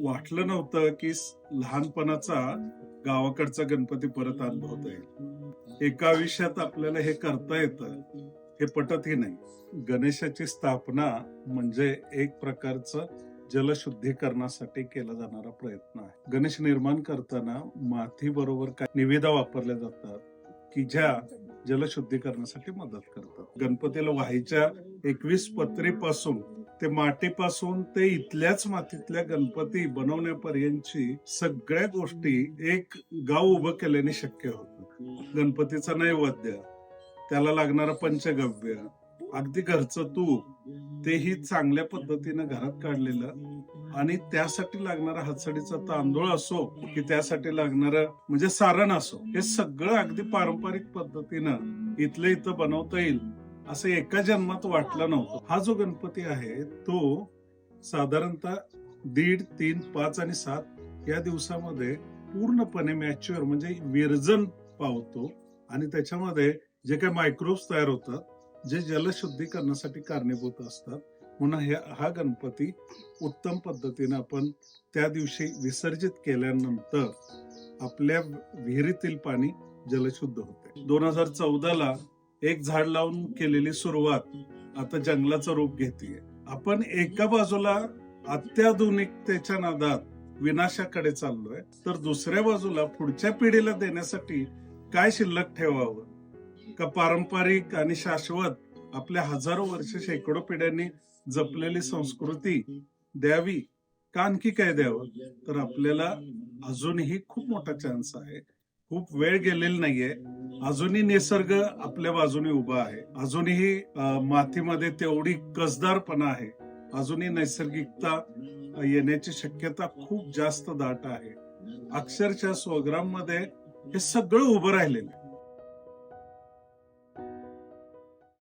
वाटलं नव्हतं की लहानपणाचा गावाकडचा गणपती परत अनुभवता येईल एका आयुष्यात आपल्याला हे करता येतं हे पटतही नाही. गणेशाची स्थापना म्हणजे एक प्रकारचं जलशुद्धीकरणासाठी केला जाणारा प्रयत्न आहे. गणेश निर्माण करताना माती बरोबर काय निविदा वापरल्या जातात की ज्या जलशुद्धीकरणासाठी मदत करतात. गणपतीला व्हायच्या एकवीस पत्रीपासून ते मातीपासून ते इथल्याच मातीतल्या गणपती बनवण्यापर्यंतची सगळ्या गोष्टी एक गाव उभं केल्याने शक्य होत. गणपतीचा नैवेद्य त्याला लागणारं पंचगव्य अगदी घरचं तूप तेही चांगल्या पद्धतीनं घरात काढलेलं आणि त्यासाठी लागणारा हातसडीचा तांदूळ असो की त्यासाठी लागणारं म्हणजे सारण असो हे सगळं अगदी पारंपरिक पद्धतीनं इथलं इथं बनवता येईल. असं एका जन्मात वाटलं नव्हतं. हा जो गणपती आहे तो साधारणतः दीड तीन पाच आणि सात या दिवसामध्ये पूर्णपणे मॅच्युअर म्हणजे विरजन पावतो आणि त्याच्यामध्ये जे काही मायक्रोब्स तयार होतात जे जलशुद्धीकरणासाठी कारणीभूत असतात म्हणून हे हा गणपती उत्तम पद्धतीने आपण त्या दिवशी विसर्जित केल्यानंतर आपल्या विहिरीतील पाणी जलशुद्ध होते. दोन हजार चौदाला एक झाड लावून केलेली सुरुवात आता जंगलाचं रूप घेते आपण एका बाजूला अत्याधुनिकतेच्या नादात विनाशाकडे चाललोय तर दुसऱ्या बाजूला पुढच्या पिढीला देण्यासाठी काय शिल्लक ठेवावं? का पारंपरिक आणि शाश्वत आपल्या हजारो वर्ष शेकडो पिढ्यांनी जपलेली संस्कृती द्यावी? का आणखी काय द्यावं? तर आपल्याला अजूनही खूप मोठा चान्स आहे. खूप वेळ गेलेला नाहीये. अजूनही निसर्ग आपल्या बाजूने उभा आहे. अजूनही मातीमध्ये तेवढी कसदारपणा आहे. अजूनही नैसर्गिकता येण्याची शक्यता खूप जास्त दाट आहे. अक्षरशः स्वग्राममध्ये हे सगळं उभं राहिलेलं